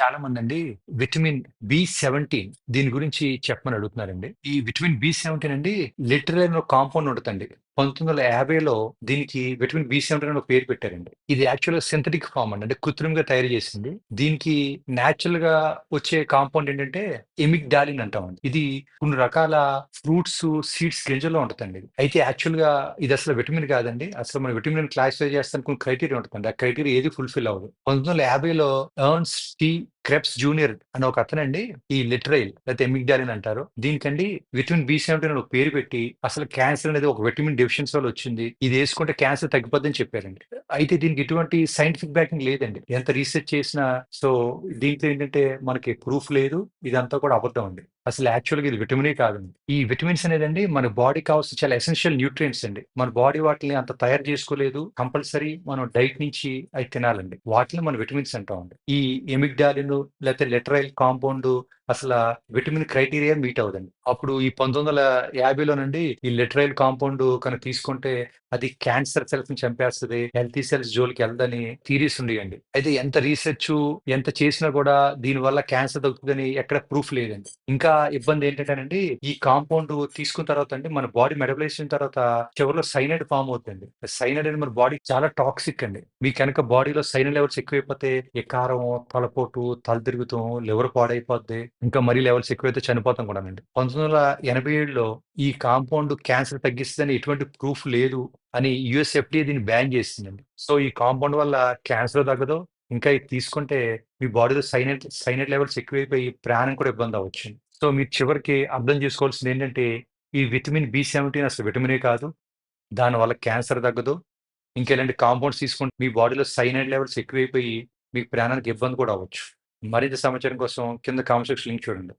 చాలా మంది అండి విటమిన్ బి సెవెంటీన్ దీని గురించి చెప్పమని అడుగుతున్నారండి. ఈ విటమిన్ బి సెవెంటీన్ అండి లిటరల్ కాంపౌండ్ ఉంటుందండి పంతొమ్మిది వందల యాభైలో దీనికి విటమిన్ బి సెవెంటీన్ అని ఒక పేరు పెట్టారండి. ఇది యాక్చువల్‌గా సింథటిక్ ఫామ్ అండి. అంటే కృత్రిమంగా తయారు చేసింది. దీనికి నేచురల్‌గా వచ్చే కాంపౌండ్ ఏంటంటే ఎమిక్ డాలిన్ అంటామండి. ఇది కొన్ని రకాల ఫ్రూట్స్, సీడ్స్ గింజల్లో ఉంటదండి. అయితే యాక్చువల్‌గా ఇది అసలు విటమిన్ కాదండి. అసలు మన విటమిన్ క్లాసిఫై చేస్తాను కొన్ని క్రైటీరియా ఉంటుంది ఆ క్రైటీరియా ఏది ఫుల్‌ఫిల్ అవ్వదు. 1950లో ఎర్న్స్ టీ క్రెప్స్ జూనియర్ అనే ఒక అతనండి ఈ లిటరైల్ లేకపోతే ఎమిగ్డాలిన్ అంటారు. దీనికండి విటమిన్ బి సెవెంటీన్ అని ఒక పేరు పెట్టి అసలు క్యాన్సర్ అనేది ఒక విటమిన్ డెఫిషియన్సీ వల్ల వచ్చింది. ఇది వేసుకుంటే క్యాన్సర్ తగ్గిపోద్దని చెప్పారండి. అయితే దీనికి ఎటువంటి సైంటిఫిక్ బ్యాకింగ్ లేదండి. ఎంత రీసెర్చ్ చేసినా సో దీంట్లో ఏంటంటే మనకి ప్రూఫ్ లేదు. ఇదంతా కూడా అబద్ధం అండి. అసలు యాక్చువల్‌గా ఇది విటమినే కాదండి. ఈ విటమిన్స్ అనేదండి మన బాడీ కావాల్సిన చాలా ఎసెన్షియల్ న్యూట్రియంట్స్ అండి. మన బాడీ వాటిని అంత తయారు చేసుకోలేదు. కంపల్సరీ మనం డైట్ నుంచి అవి తినాలండి. వాటిని మనం విటమిన్స్ అంటామండి. ఈ ఎమిగ్డాలిన్ లేకపోతే లిటరైల్ కాంపౌండ్ అసలు విటమిన్ క్రైటీరియా మీట్ అవ్వదండి. అప్పుడు ఈ 1950లోనండి ఈ లిటరైల్ కాంపౌండ్ కనుక తీసుకుంటే అది క్యాన్సర్ సెల్స్‌ని చంపేస్తుంది హెల్తీ సెల్స్ జోలికి వెళ్దని థీరీస్ ఉండేయండి. అయితే ఎంత రీసెర్చ్ ఎంత చేసినా కూడా దీని వల్ల క్యాన్సర్ తగ్గుతుందని ఎక్కడ ప్రూఫ్ లేదండి. ఇంకా ఇబ్బంది ఏంటంటేనండి ఈ కాంపౌండ్ తీసుకున్న తర్వాత అండి మన బాడీ మెటబలైజ్ తర్వాత చివరిలో సైనైడ్ ఫార్మ్ అవుతుంది సైనైడ్ అనేది మన బాడీ చాలా టాక్సిక్ అండి. మీ కనుక బాడీలో సైనైడ్ లెవెల్స్ ఎక్కువైపోతే ఎకారం, తలపోటు, తల తిరుగుతాం, లివర్ పాడైపోద్ది. ఇంకా మరీ లెవెల్స్ ఎక్కువైతే చనిపోతాం కూడా అండి పంతొమ్మిది వందల ఎనభై ఏడులో ఈ కాంపౌండ్ క్యాన్సర్ తగ్గిస్తుందని ఎటువంటి ప్రూఫ్ లేదు అని యూఎస్ ఎఫ్‌డీఏ దీన్ని బ్యాన్ చేసిందండి. సో ఈ కాంపౌండ్ వల్ల క్యాన్సర్ తగ్గదు. ఇంకా ఇది తీసుకుంటే మీ బాడీలో సైనైడ్ సైనైట్ లెవెల్స్ ఎక్కువైపోయి ప్రాణం కూడా ఇబ్బంది అవ్వచ్చు. సో మీరు చివరికి అర్థం చేసుకోవాల్సింది ఏంటంటే ఈ విటమిన్ బి సెవెంటీన్ అసలు విటమినే కాదు. దానివల్ల క్యాన్సర్ తగ్గదు. ఇంకా ఇలాంటి కాంపౌండ్స్ తీసుకుంటే మీ బాడీలో సైనైడ్ లెవెల్స్ ఎక్కువైపోయి మీ ప్రాణానికి ఇబ్బంది కూడా అవ్వచ్చు. మరింత సమాచారం కోసం కింద కామెంట్ సెక్షన్ లింక్ చూడండి.